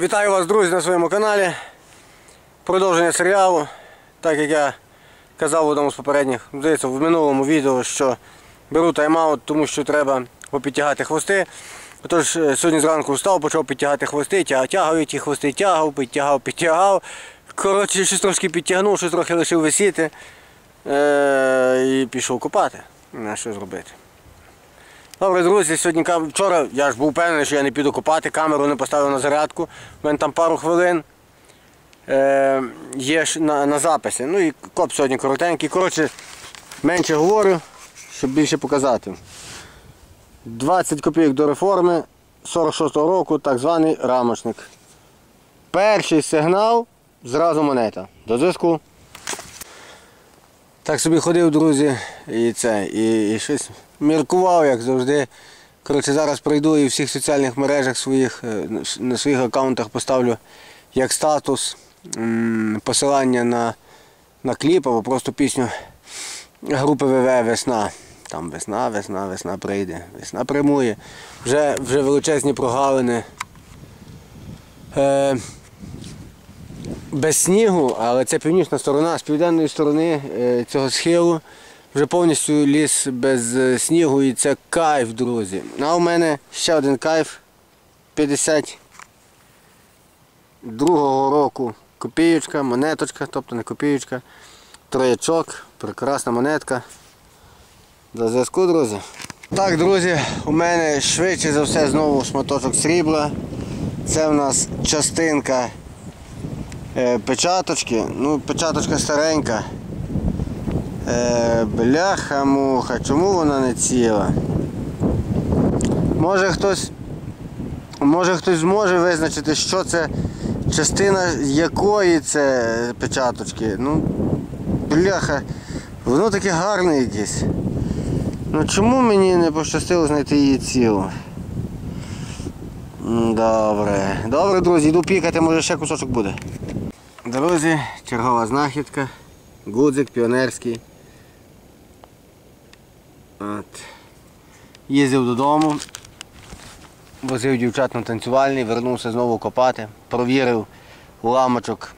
Вітаю вас, друзі, на своєму каналі. Продовження серіалу. Так як я казав в одному з попередніх, здається, в минулому відео, що беру тайм-аут, тому що треба попідтягати хвости. Отож, е, сьогодні зранку встав, почав підтягати хвости, тягав, ті хвости, тягав, підтягав, підтягав. Коротше, щось трошки підтягнув, щось трохи лишив висіти. Е- і пішов купати. На що зробити. Добре, друзі, сьогодні вчора я ж був впевнений, що я не піду копати, камеру не поставив на зарядку. У мене там пару хвилин е, є на, на записі. Ну і коп сьогодні коротенький. Коротше, менше говорю, щоб більше показати. 20 копійок до реформи 46-го року, так званий рамочник. Перший сигнал, зразу монета. До зв'язку. Так собі ходив, друзі, і це, і, і щось міркував, як завжди. Коротше, зараз прийду і в всіх соціальних мережах своїх, е, на своїх аккаунтах поставлю як статус посилання на, на кліп або просто пісню групи ВВ Весна. Там весна, весна, весна прийде, весна прямує. Вже, вже величезні прогалини. Е, без снігу, але це північна сторона, з південної сторони е, цього схилу вже повністю ліс без е, снігу і це кайф, друзі. А у мене ще один кайф 52-го року. Копієчка, монеточка, тобто не копієчка, троячок, прекрасна монетка. До зв'язку, друзі. Так, друзі, у мене швидше за все знову шматочок срібла. Це в нас частинка е, печаточки. Ну, печаточка старенька. Е, бляха муха, чому вона не ціла? Може хтось може хтось зможе визначити, що це частина якої це печаточки. Ну, бляха, воно таке гарне якесь. Ну чому мені не пощастило знайти її цілу? Добре. Добре, друзі, йду пікати, може ще кусочок буде. Друзі, чергова знахідка. Гудзик піонерський. От. Їздив додому, возив дівчат на танцювальний, вернувся знову копати, провірив уламочок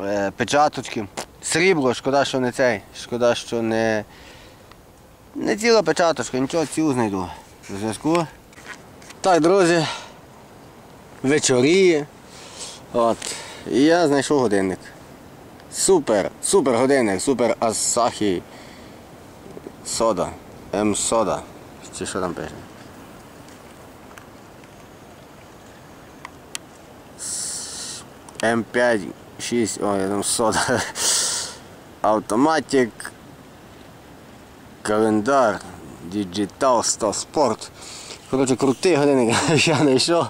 е, печаточки. Срібло, шкода, що не цей, шкода, що не, не ціла печаточка, нічого цілу знайду. До зв'язку. Так, друзі, вечоріє. От. І я знайшов годинник. Супер, супер годинник, супер Asahi Сода. М сода. Чи що там пише? М5, 6, ой, я там сода. Автоматик. Календар. Digital 100 Sport. Коротше, крутий годинник я знайшов.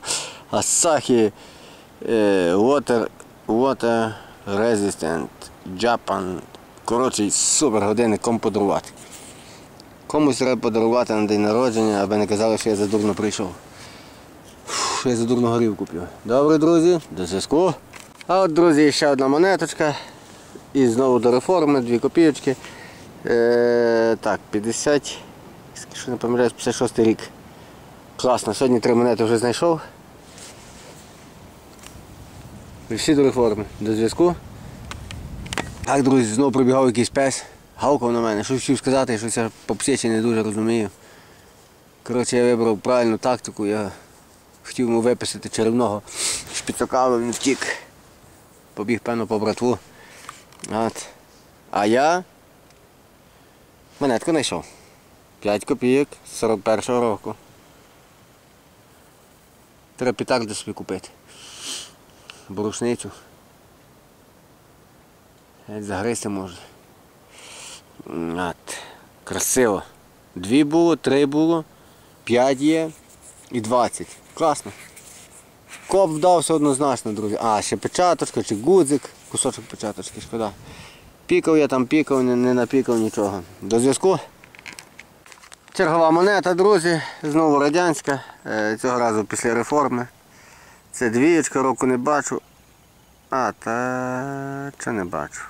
Asahi е, Water, Water Resistant Japan. Коротше, супер годинник кому подарувати. Комусь треба подарувати на день народження, аби не казали, що я задурно прийшов. Що я задурно горів купив. Добре, друзі, до зв'язку. А от, друзі, ще одна монеточка. І знову до реформи, дві копійочки. Е, так, 50, якщо не помиляюсь, 56 рік. Класно, сьогодні три монети вже знайшов. І всі до реформи. До зв'язку. Так, друзі, знову прибігав якийсь пес. Гавкав на мене, щось хотів сказати, що це по псячі не дуже розумію. Коротше, я вибрав правильну тактику, я хотів йому виписати черевного шпіцака, він втік. Побіг, певно, по братву. От. А я монетку знайшов. 5 копійок з 41-го року. Треба пітарду собі купити. Брушницю. Геть загризти можна. От. Красиво. Дві було, три було, п'ять є і двадцять. Класно. Коп вдався однозначно, друзі. А, ще печаточка чи гудзик, кусочок печаточки, шкода. Пікав я там, пікав, не, не напікав нічого. До зв'язку. Чергова монета, друзі, знову радянська. Е, Цього разу після реформи. Це двієчка, року не бачу. А, та чи не бачу.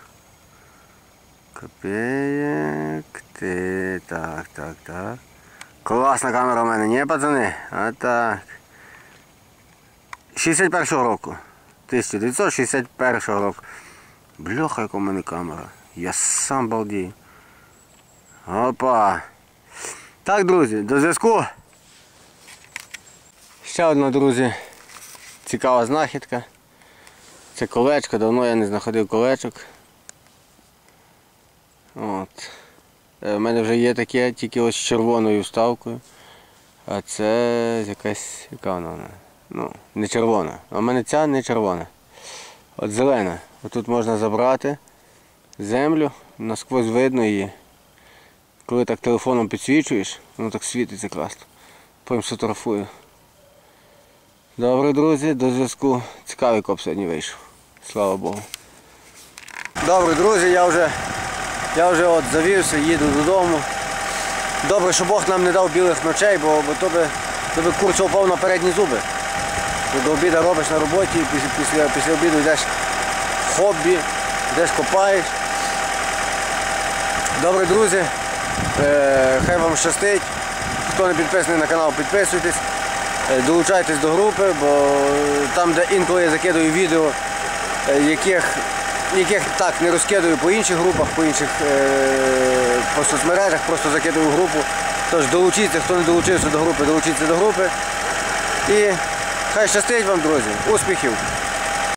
Копеєк. Ти. Так, так, так. Класна камера у мене, ні, пацани? А так. 61 року. 1961 року. Бляха, яка в мене камера. Я сам балдію. Опа. Так, друзі, до зв'язку. Ще одна, друзі, цікава знахідка. Це колечко, давно я не знаходив колечок. От. Е, У мене вже є таке, тільки ось з червоною вставкою. А це якась, яка вона? Ну, не червона. А в мене ця не червона. От зелена. Отут можна забрати землю, насквозь видно її. Коли так телефоном підсвічуєш, воно так світиться класно. Потім фотографую. Добре, друзі, до зв'язку. Цікавий коп сьогодні вийшов. Слава Богу. Добре, друзі, я вже, я вже от завівся, їду додому. Добре, що Бог нам не дав білих ночей, бо, бо то би, то би на передні зуби. До обіду робиш на роботі, після, після, після обіду йдеш в хобі, йдеш копаєш. Добре, друзі, е, хай вам щастить. Хто не підписаний на канал, підписуйтесь. Е, Долучайтесь до групи, бо там, де інколи я закидую відео, е, яких, яких так не розкидаю по інших групах, по інших е, по соцмережах, просто закидую в групу. Тож долучіться, хто не долучився до групи, долучіться до групи. І хай щастить вам, друзі. Успіхів!